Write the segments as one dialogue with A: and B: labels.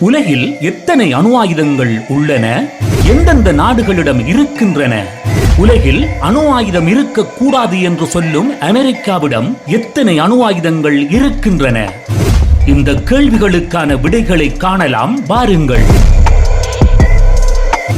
A: உலகில் எத்தனை அணு ஆயுதங்கள் உள்ளன? எந்தெந்த நாடுகளிடம் இருக்கின்றன? உலகில் அணு ஆயுதம் இருக்கக்கூடாது என்று சொல்லும் அமெரிக்காவிடம் எத்தனை அணு ஆயுதங்கள் இருக்கின்றன? இந்த கேள்விகளுக்கான விடைகளை காணலாம். பாருங்கள்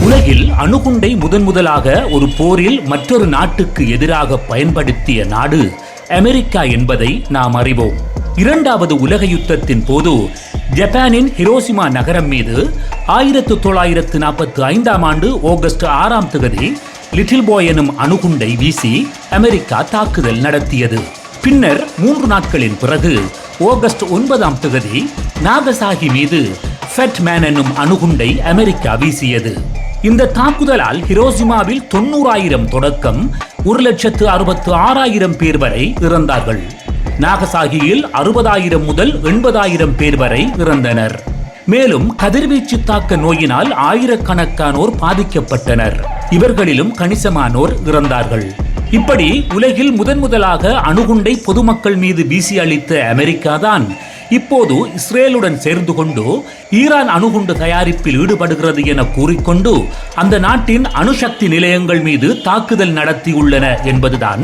A: உலகில் அணுகுண்டை முதன் முதலாக ஒரு போரில் மற்றொரு நாட்டுக்கு எதிராக பயன்படுத்திய நாடு அமெரிக்கா என்பதை நாம் அறிவோம். இரண்டாவது உலக யுத்தத்தின் போது ஜப்பானின் ஹிரோசிமா நகரம் மீது ஆயிரத்து தொள்ளாயிரத்து நாற்பத்தி ஐந்தாம் ஆண்டு ஆகஸ்ட் ஆறாம் தேதி லிட்டில் பாய் எனும் அணுகுண்டை வீசி அமெரிக்கா தாக்குதல் நடத்தியது. பின்னர் மூன்று நாட்களின் பிறகு ஆகஸ்ட் ஒன்பதாம் தேதி நாகசாகி மீது ஃபெட் மேன் என்னும் அணுகுண்டை அமெரிக்கா வீசியது. இந்த தாக்குதலால் ஹிரோசிமாவில் தொண்ணூறாயிரம் தொடக்கம் ஒரு லட்சத்து அறுபத்து ஆறாயிரம் பேர் வரை இறந்தார்கள். நாகசாகியில் அறுபதாயிரம் முதல் எண்பதாயிரம் பேர் வரை இறந்தனர். மேலும் கதிர்வீச்சு தாக்க நோயினால் ஆயிரக்கணக்கானோர் பாதிக்கப்பட்டனர். இவர்களிலும் கணிசமானோர் இறந்தார்கள். இப்படி உலகில் முதன் முதலாக அணுகுண்டை பொதுமக்கள் மீது வீசி அளித்த அமெரிக்கா தான் இப்போது இஸ்ரேலுடன் சேர்ந்து கொண்டு ஈரான் அணுகுண்டு தயாரிப்பில் ஈடுபடுகிறது என கூறிக்கொண்டு அந்த நாட்டின் அணுசக்தி நிலையங்கள் மீது தாக்குதல் நடத்தியுள்ளன என்பதுதான்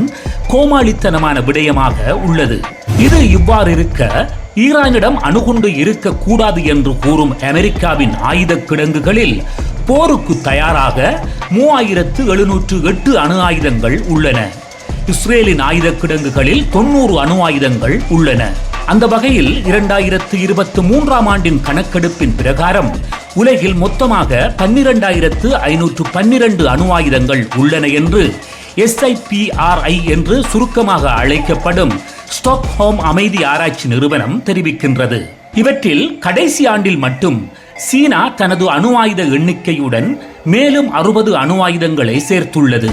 A: கோமாளித்தனமான விடயமாக உள்ளது. இது இவ்வாறு இருக்க ஈரானிடம் அணுகுண்டு இருக்கக்கூடாது என்று கூறும் அமெரிக்காவின் ஆயுத கிடங்குகளில் போருக்கு தயாராக மூவாயிரத்து எழுநூற்று எட்டு அணு ஆயுதங்கள் உள்ளன. இஸ்ரேலின் ஆயுத கிடங்குகளில் தொன்னூறு அணு ஆயுதங்கள் உள்ளன. அந்த வகையில் இரண்டாயிரத்து இருபத்தி மூன்றாம் ஆண்டின் கணக்கெடுப்பின் பிரகாரம் உலகில் மொத்தமாக பன்னிரண்டாயிரத்து ஐநூற்று பன்னிரண்டு அணு ஆயுதங்கள் உள்ளன என்று எஸ்ஐபிஆர்ஐ என்று சுருக்கமாக அழைக்கப்படும் ஸ்டாக்ஹோம் அமைதி ஆராய்ச்சி நிறுவனம் தெரிவிக்கின்றது. இவற்றில் கடைசி ஆண்டில் மட்டும் சீனா தனது அணு ஆயுத எண்ணிக்கையுடன் மேலும் அறுபது அணு ஆயுதங்களை சேர்த்துள்ளது.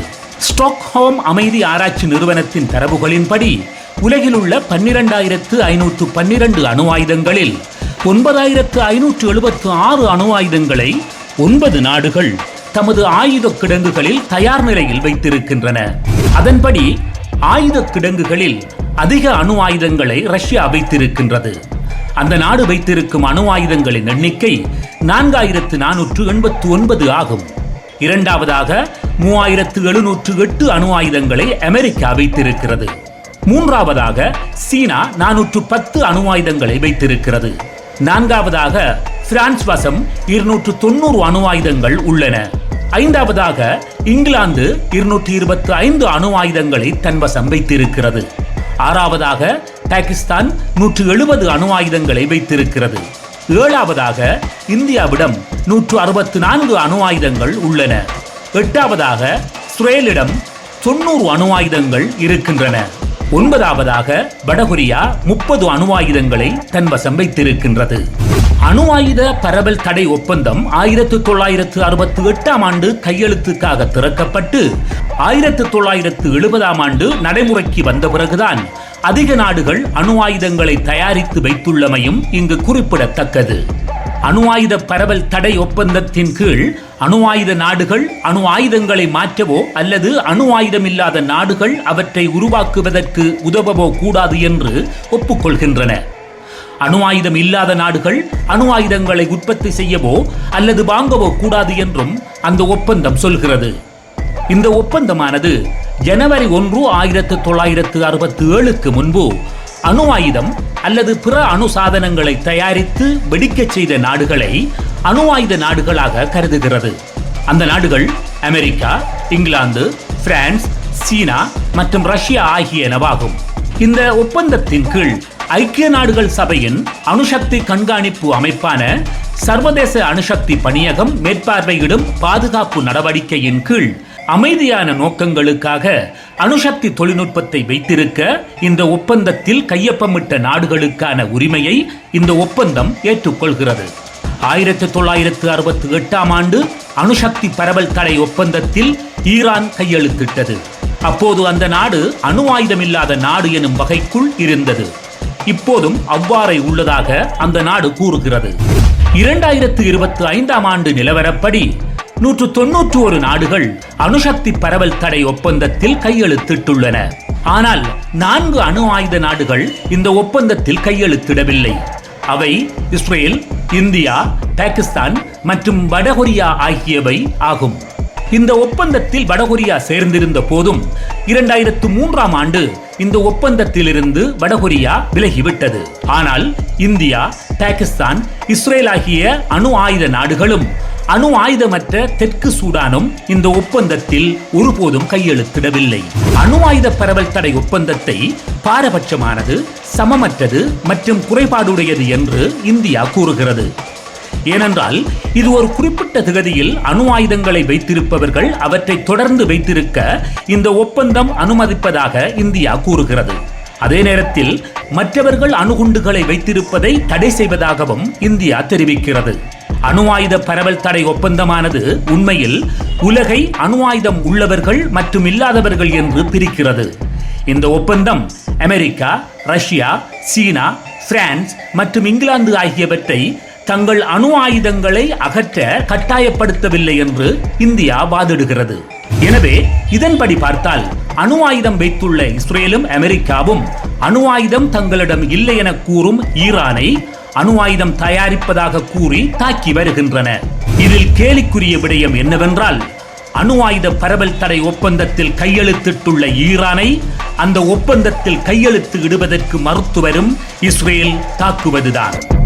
A: ஸ்டாக்ஹோம் அமைதி ஆராய்ச்சி நிறுவனத்தின் தரவுகளின்படி உலகில் உள்ள பன்னிரண்டாயிரத்து ஐநூற்று பன்னிரண்டு அணு ஆயுதங்களில் ஒன்பதாயிரத்து ஐநூற்று எழுபத்து ஆறு அணு ஆயுதங்களை ஒன்பது நாடுகள் தமது ஆயுத கிடங்குகளில் தயார் நிலையில் வைத்திருக்கின்றன. அதன்படி ஆயுத கிடங்குகளில் அதிக அணு ஆயுதங்களை ரஷ்யா வைத்திருக்கின்றது. அந்த நாடு வைத்திருக்கும் அணு ஆயுதங்களின் எண்ணிக்கை நான்காயிரத்து நானூற்று எண்பத்து ஒன்பது ஆகும். இரண்டாவதாக மூவாயிரத்து எழுநூற்று எட்டு அணு ஆயுதங்களை அமெரிக்கா வைத்திருக்கிறது. மூன்றாவதாக சீனா நானூற்று பத்து அணு ஆயுதங்களை வைத்திருக்கிறது. நான்காவதாக பிரான்ஸ் வசம் இருநூற்று தொண்ணூறு அணு ஆயுதங்கள் உள்ளன. ஐந்தாவதாக இங்கிலாந்து இருநூற்றி இருபத்தி ஐந்து அணு ஆயுதங்களை தன்வசம் வைத்திருக்கிறது. ஆறாவதாக பாகிஸ்தான் நூற்று எழுபது அணு ஆயுதங்களை வைத்திருக்கிறது. ஏழாவதாக இந்தியாவிடம் நூற்று அறுபத்து நான்கு அணு ஆயுதங்கள் உள்ளன. எட்டாவதாக இஸ்ரேலிடம் தொண்ணூறு அணு ஆயுதங்கள் இருக்கின்றன. ஒன்பதாவதாக வடகொரியா முப்பது அணு ஆயுதங்களை தன்வசம் வைத்திருக்கின்றது. அணு ஆயுத பரவல் தடை ஒப்பந்தம் ஆயிரத்து தொள்ளாயிரத்து அறுபத்தி எட்டாம் ஆண்டு கையெழுத்துக்காக திறக்கப்பட்டு ஆயிரத்து தொள்ளாயிரத்து எழுபதாம் ஆண்டு நடைமுறைக்கு வந்த பிறகுதான் அதிக நாடுகள் அணு ஆயுதங்களை தயாரித்து வைத்துள்ளமையும் இங்கு குறிப்பிடத்தக்கது. அணு ஆயுத பரவல் தடை ஒப்பந்தத்தின் கீழ் அணு ஆயுத நாடுகள் அணு ஆயுதங்களை மாற்றவோ அல்லது அணு ஆயுதம் இல்லாத நாடுகள் அவற்றை உருவாக்குவதற்கு உதவவோ கூடாது என்று ஒப்புக்கொள்கின்றன. அணு ஆயுதம் இல்லாத நாடுகள் அணு ஆயுதங்களை உற்பத்தி செய்யவோ அல்லது வாங்கவோ கூடாது என்றும் அந்த ஒப்பந்தம் சொல்கிறது. இந்த ஒப்பந்தமானது ஜனவரி ஒன்று ஆயிரத்து தொள்ளாயிரத்து அறுபத்தி ஏழுக்கு முன்பு அணு ஆயுதம் அல்லது பிற அணு சாதனங்களை தயாரித்து வெடிக்கச் செய்த நாடுகளை அணு ஆயுத நாடுகளாக கருதுகிறது. அந்த நாடுகள் அமெரிக்கா இங்கிலாந்து பிரான்ஸ் சீனா மற்றும் ரஷ்யா ஆகியனவாகும். இந்த ஒப்பந்தத்தின் கீழ் ஐக்கிய நாடுகள் சபையின் அணுசக்தி கண்காணிப்பு அமைப்பான சர்வதேச அணுசக்தி பணியகம் மேற்பார்வையிடும் பாதுகாப்பு நடவடிக்கையின் கீழ் அமைதியான நோக்கங்களுக்காக அணுசக்தி தொழில்நுட்பத்தை வைத்திருக்க இந்த ஒப்பந்தத்தில் கையொப்பமிட்ட நாடுகளுக்கான உரிமையை இந்த ஒப்பந்தம் ஏற்றுக்கொள்கிறது. ஆயிரத்தி தொள்ளாயிரத்து அறுபத்தி எட்டாம் ஆண்டு அணுசக்தி பரவல் தடை ஒப்பந்தத்தில் ஈரான் கையெழுத்திட்டது. அப்போது அந்த நாடு அணு ஆயுதமில்லாத நாடு எனும் வகைக்குள் இருந்தது. இப்போதும் அவ்வாறே உள்ளதாக அந்த நாடு கூறுகிறது. இரண்டாயிரத்து இருபத்தி ஐந்தாம் ஆண்டு நிலவரப்படி நூற்று தொன்னூற்று ஒரு நாடுகள் அணுசக்தி பரவல் தடை ஒப்பந்தத்தில் கையெழுத்திட்டுள்ளன. ஆனால் நான்கு அணு ஆயுத நாடுகள் இந்த ஒப்பந்தத்தில் கையெழுத்திடவில்லை. அவை இஸ்ரேல் இந்தியா பாகிஸ்தான் மற்றும் வடகொரியா ஆகியவை ஆகும். இந்த ஒப்பந்தத்தில் வடகொரியா சேர்ந்திருந்த போதும் இரண்டாயிரத்து மூன்றாம் ஆண்டு இந்த ஒப்பந்தத்திலிருந்து வடகொரியா விலகிவிட்டது. ஆனால் இந்தியா பாகிஸ்தான் இஸ்ரேல் ஆகிய அணு ஆயுத நாடுகளும் அணு ஆயுதமற்ற தெற்கு சூடானும் இந்த ஒப்பந்தத்தில் ஒருபோதும் கையெழுத்திடவில்லை. அணு ஆயுத பரவல் தடை ஒப்பந்தத்தை பாரபட்சமானது சமமற்றது மற்றும் குறைபாடுடையது என்று இந்தியா கூறுகிறது. ஏனென்றால் இது ஒரு குறிப்பிட்ட திகதியில் அணு ஆயுதங்களை வைத்திருப்பவர்கள் அவற்றை தொடர்ந்து வைத்திருக்க இந்த ஒப்பந்தம் அனுமதிப்பதாக இந்தியா கூறுகிறது. அதே நேரத்தில் மற்றவர்கள் அணுகுண்டுகளை வைத்திருப்பதை தடை செய்வதாகவும் இந்தியா தெரிவிக்கிறது. அணு ஆயுத பரவல் தடை ஒப்பந்தமானது உண்மையில் உலகை அணு ஆயுதம் உள்ளவர்கள் மற்றும் இல்லாதவர்கள் என்று பிரிக்கிறது. இந்த ஒப்பந்தம் அமெரிக்கா ரஷ்யா சீனா பிரான்ஸ் மற்றும் இங்கிலாந்து ஆகியவற்றை தங்கள் அணு ஆயுதங்களை அகற்ற கட்டாயப்படுத்தவில்லை என்று இந்தியா வாதிடுகிறது. எனவே இதன்படி பார்த்தால் அணு ஆயுதம் வைத்துள்ள இஸ்ரேலும் அமெரிக்காவும் அணு ஆயுதம் தங்களிடம் இல்லை என கூறும் ஈரானை அணு ஆயுதம் தயாரிப்பதாக கூறி தாக்கி வருகின்றன. இதில் கேலிக்குரிய விடயம் என்னவென்றால் அணு ஆயுத பரவல் தடை ஒப்பந்தத்தில் கையெழுத்திட்டுள்ள ஈரானை அந்த ஒப்பந்தத்தில் கையெழுத்து இடுவதற்கு மறுத்து வரும் இஸ்ரேல் தாக்குவதுதான்.